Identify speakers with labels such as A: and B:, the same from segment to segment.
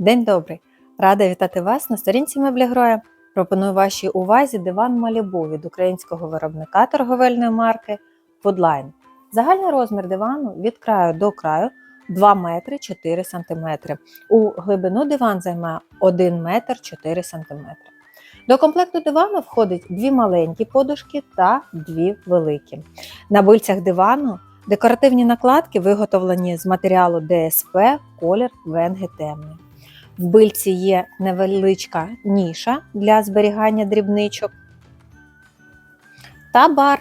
A: День добрий! Рада вітати вас на сторінці меблі Гроя. Пропоную вашій увазі диван Малібу від українського виробника торговельної марки Foodline. Загальний розмір дивану від краю до краю 2 метри 4 см. У глибину диван займає 1 метр 4 см. До комплекту дивану входить дві маленькі подушки та дві великі. На бильцях дивану декоративні накладки виготовлені з матеріалу ДСП, колір венги темний. В бильці є невеличка ніша для зберігання дрібничок та бар.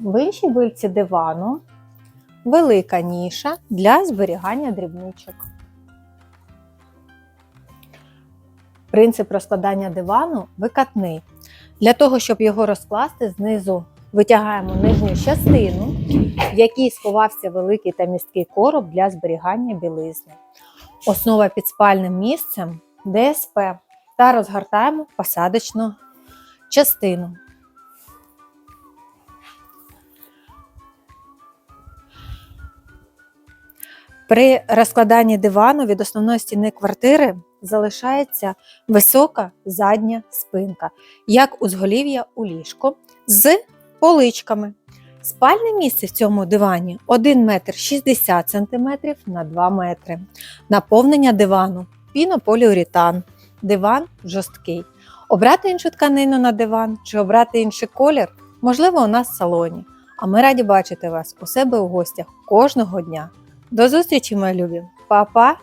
A: В іншій бильці дивану велика ніша для зберігання дрібничок. Принцип розкладання дивану викатний. Для того, щоб його розкласти, знизу витягаємо нижню частину, в якій сховався великий та місткий короб для зберігання білизни. Основа під спальним місцем ДСП та розгортаємо посадочну частину. При розкладанні дивану від основної стіни квартири залишається висока задня спинка, як узголів'я у ліжку, з поличками. Спальне місце в цьому дивані 1 метр 60 см на 2 метри. Наповнення дивану пінополіуретан. Диван жорсткий. Обрати іншу тканину на диван чи обрати інший колір можливо у нас в салоні. А ми раді бачити вас у себе у гостях кожного дня. До зустрічі, мої любі! Па-па!